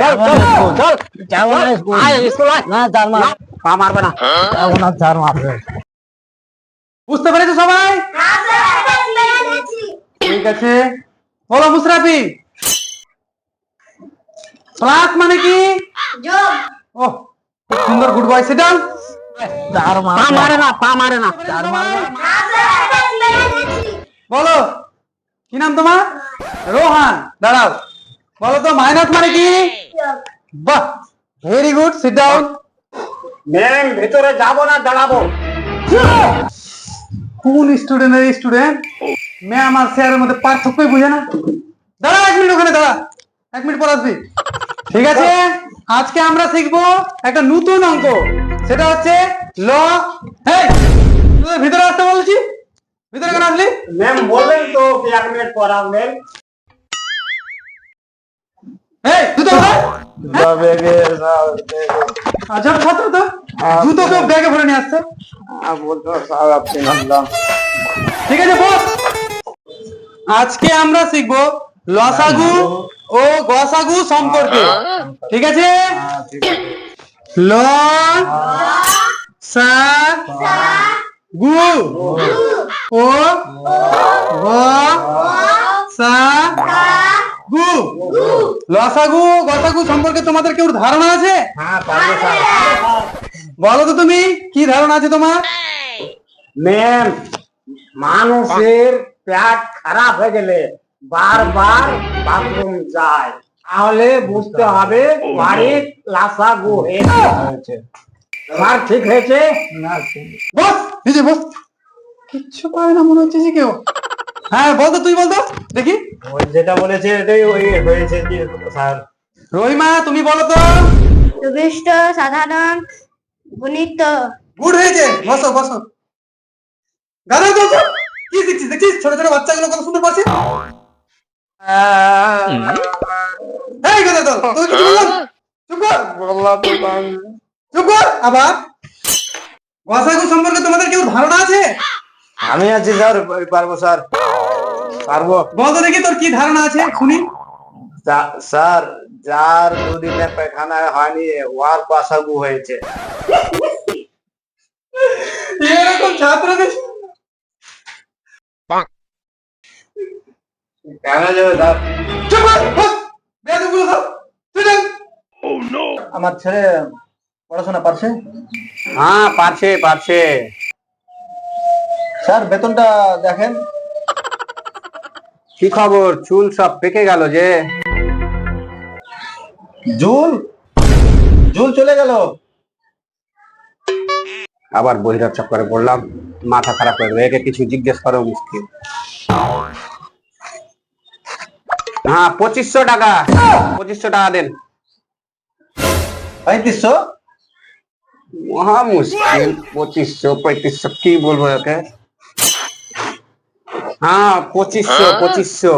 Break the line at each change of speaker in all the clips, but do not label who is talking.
চল চল চল
না স্কুল
আয় স্কুল আয়।
না চার মাস
পা মারবে না।
যাব না চার মাস
বুঝতে পেরেছ সবাই? ঠিক আছে। বলো ক্লাস মানে কি? ও সুন্দর গুড বয় সেটা
চার মাস
পা মারে না পা মারে না।
চার মাস
বলো কি নাম তোমার? রোহান দাঁড়াও। বলো তো মাইনাস মানে কি? বাহ very good sit down
ma'am ভিতরে যাব না দাঁড়াবো।
কোন স্টুডেন্টের স্টুডেন্ট ম্যাম আর স্যারের মধ্যে পার্থক্যই বুঝে না। দাঁড়া এক মিনিট ওখানে দাঁড়া। এক মিনিট পর আসবি। ঠিক আছে? আজকে আমরা শিখব একটা নতুন অঙ্ক। সেটা হচ্ছে ল। হেই ভিতরে আসতে বলছি? ভিতরে কেন আসলি?
ম্যাম বললেন তো এক মিনিট পর আসবেন।
আচ্ছা ছাত্র তো জুতো কেউ ব্যাগে ভরে নিয়ে আসছে। ঠিক আছে বস। আজকে আমরা শিখব লসাগু ও গসাগু সম্পর্কে। ঠিক আছে? ল সা গু ও লসাগু গসাগু সম্পর্কে তোমাদের কেউ ধারণা আছে?
হ্যাঁ
বলো তো তুমি কি ধারণা আছে তোমার?
ম্যাম মানুষের পেট খারাপ হয়ে গেলে বারবার বাথরুম যায়। তাহলে বুঝতে হবে বাড়ির লাসাগু হয়েছে। আমার ঠিক হয়েছে?
না বস নিজে বস। কিচ্ছু পারে না মনে হচ্ছে যে কেউ। হ্যাঁ বলতো তুই বলতো দেখি।
ওই যেটা বলেছে এটাই ওই হয়েছে কি স্যার।
রহিমা তুমি বলো তো।
সুবিষ্ট সাধারণ গুণিত।
গুড হয়েছে। বসো বসো। গানা তো কি শিখছিস দেখছিস? ছোট ছোট বাচ্চাগুলো কত সুন্দর পাচ্ছে এই কথা তো তুই কিছু বললাম চুপ কর। চুপ কর আবার। গসাগু সম্পর্কে তোমাদের কেউ ধারণা আছে?
আমি আছি স্যার পারব স্যার। পারব।
বলতো দেখি তোর কি ধারণা আছে শুনি
স্যার যার দুদিনে পায়খানা হয়নি ওয়ার পাশাগু হয়েছে।
এরকম ছাত্রদের
কেন যাবে স্যার?
যান
আমার ছেলে পড়াশোনা পারছে? হ্যাঁ পারছে পারছে।
স্যার বেতনটা দেখেন।
কি খবর? চুল সব পেকে গেল যে।
জুল? জুল চলে গেল।
আবার বহিরার চক্করে পড়লাম। মাথা খারাপ হয়ে গেল। একে কিছু জিজ্ঞেস করা মুশকিল। হ্যাঁ পঁচিশশো টাকা। পঁচিশশো টাকা দেন।
পঁয়ত্রিশশো?
মহা মুশকিল। পঁচিশশো পঁয়ত্রিশশো কি বলব ওকে? হ্যাঁ পঁচিশশো পঁচিশশো।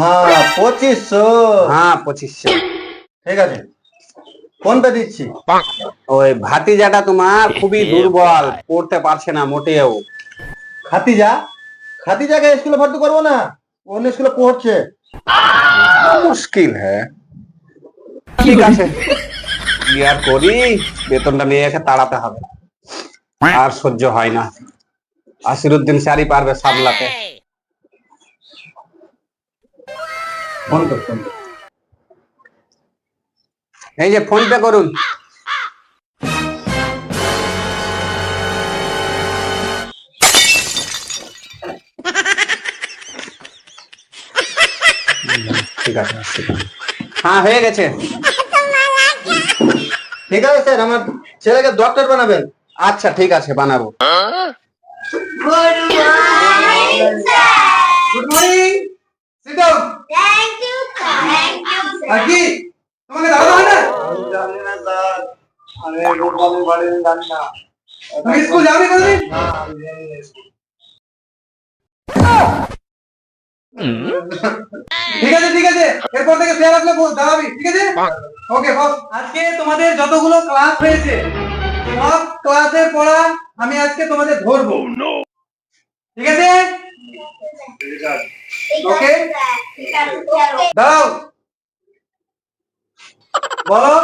হ্যাঁ পঁচিশশো।
হ্যাঁ পঁচিশশো।
ঠিক আছে। ফোন পে দিচ্ছি?
ওই ভাতিজাটা তোমার খুবই দুর্বল পড়তে পারছে না মোটেও।
খাতিজা? খাতিজাকে স্কুলে ভর্তি করব না? অন্য স্কুলে পড়ছে।
মুশকিল হ্যাঁ। ঠিক আছে। কি আর করি? বেতনটা নিয়ে এসে তাড়াতে হবে। আর সহ্য হয় না। আসিরুদ্দিন স্যারই পারবে সামলাতে।
ফোন কর ফোন কর।
এই যে ফোন পে করুন। ঠিক আছে হ্যাঁ হয়ে গেছে।
ঠিক আছে স্যার আমার ছেলেকে ডক্টর বানাবেন।
আচ্ছা ঠিক আছে বানাবো।
গুড মর্নিং সিট ডাউন আর কি তোমাকে দাঁড়ানো হয় না? তুমি স্কুল যাওনি কোনোদিন? ঠিক আছে ঠিক আছে। এরপর থেকে স্যার আসলে বল, দাঁড়াবি ঠিক আছে? ওকে বস আজকে তোমাদের যতগুলো ক্লাস হয়েছে সব ক্লাসের পড়া আমি আজকে তোমাদের ধরবো। ঠিক আছে? ওকে দাঁড়াও। বলো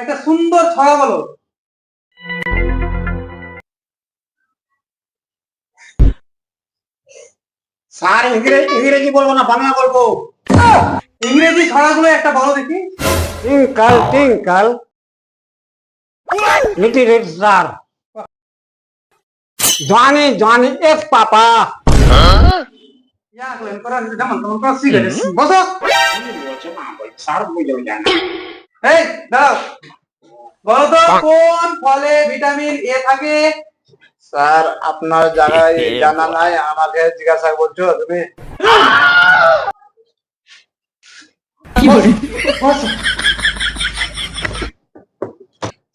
একটা সুন্দর ছড়া বলো।
স্যার ইংরেজি ইংরেজি বলব না বাংলা বলব।
ইংরেজি ছড়াগুলো একটা বলো দেখি।
Twinkle twinkle. Little red star Johnny Johnny yes papa.
ইয়া বসো এই দাঁড়াও কোন ফলে ভিটামিন এ থাকে?
স্যার আপনার জায়গায় জানা নাই আমাকে জিজ্ঞাসা করছ তুমি?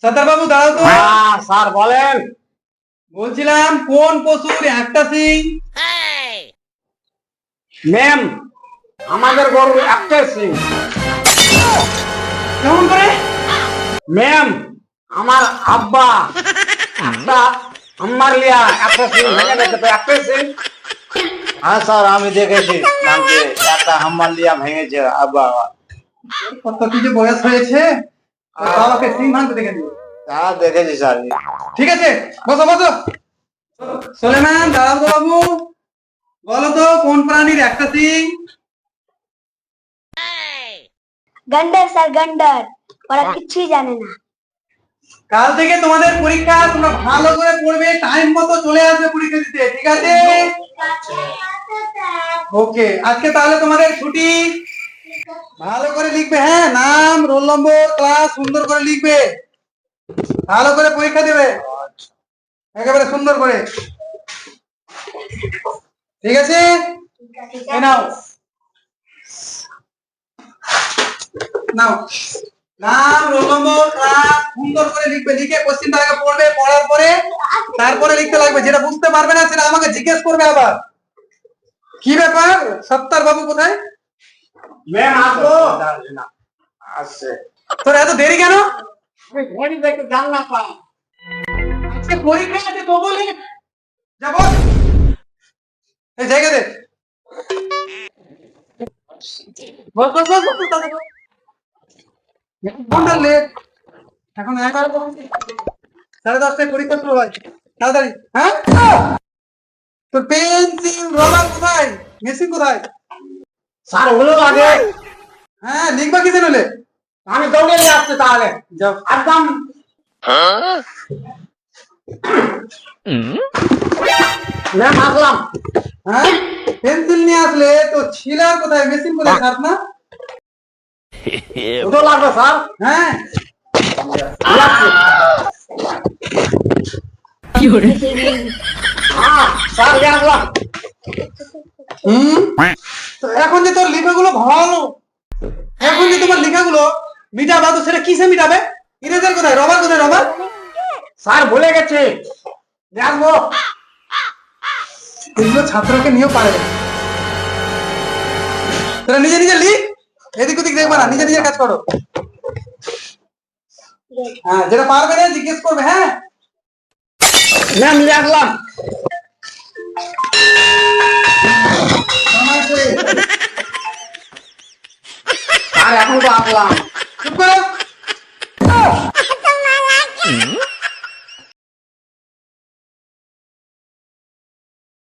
সর্দার বাবু দাঁড়াও তো
হ্যাঁ স্যার বলেন।
বলছিলাম কোন পশুর একটা সিং
ম্যাম আমাদের গরুর একটা সিং
কেমন করে?
ম্যাম আমার আব্বা একটা আমার লিয়া একটা সিং ভেঙে দিতে তো একটা সিং
হ্যাঁ স্যার আমি দেখেছি। নামকে একটা হাম্মার লিয়া ভেঙেছে আব্বা।
কত কিছু বয়স হয়েছে আর বাবাকে সিং ভাঙতে দেখে দিও
দেখেছি স্যার।
ঠিক আছে বসো বসো। সোলেমান তো বাবু বলো তো কোন প্রাণীর একটা সিং?
গন্ডার স্যার গন্ডার। ওরা কিছুই জানে না।
কাল থেকে তোমাদের পরীক্ষা তোমরা ভালো করে পড়বে টাইম মতো চলে আসবে পরীক্ষা দিতে ঠিক আছে? ওকে আজকে তাহলে তোমাদের ছুটি। ভালো করে লিখবে হ্যাঁ নাম রোল নম্বর ক্লাস সুন্দর করে লিখবে। ভালো করে পরীক্ষা দেবে। একেবারে সুন্দর করে। ঠিক আছে? নাও। নাও। নাম রোল নম্বর সুন্দর করে লিখবে। লিখে কোশ্চেনটা আগে পড়বে পড়ার পরে তারপরে লিখতে লাগবে। যেটা বুঝতে পারবে না সেটা আমাকে জিজ্ঞেস করবে আবার। কি ব্যাপার? সত্তার বাবু কোথায়?
ম্যাম আসব
আসছে
তোর এত দেরি কেন?
আমি ঘড়ি দেখে জানলা পাই
আজকে পরীক্ষা আছে তো বলি। যাব এই জায়গা দে। বস বস বস বস, ঘণ্টা লেট এখন এগারো সাড়ে দশটায় পরীক্ষা শুরু হয়। তাড়াতাড়ি। হ্যাঁ? তোর পেন্সিল রবার কোথায়? মেশিন কোথায়?
স্যার ওগুলো লাগে
হ্যাঁ লিখবা কিসে নলে
আমি দৌড়ে নিয়ে আসছি তাহলে। একদম। ম্যাম আসলাম।
হ্যাঁ? পেন্সিল নিয়ে আসলে তো ছিলার কোথায়? মেশিন কোথায় খাত না?
দুটো লাগবে স্যার।
হ্যাঁ?
হ্যাঁ স্যার নিয়ে আসলাম।
হুম? তো এখন যে তোর লেখাগুলো ভালো এখন যে তোমার লেখাগুলো মিটাবা তো সেটা কিসে মিটাবে? ইরেজার কোথায়, রবার কোথায়, রবার?
স্যার, ভুলে গেছি। আসব।
এগুলো ছাত্রকে নিয়েও পারে তোরা নিজে নিজে এদিক ওদিক দেখবে না, নিজে নিজের কাজ করো। হ্যাঁ যেটা পারবে না, জিজ্ঞেস করবে হ্যাঁ? সময়
এখন তো আসলাম।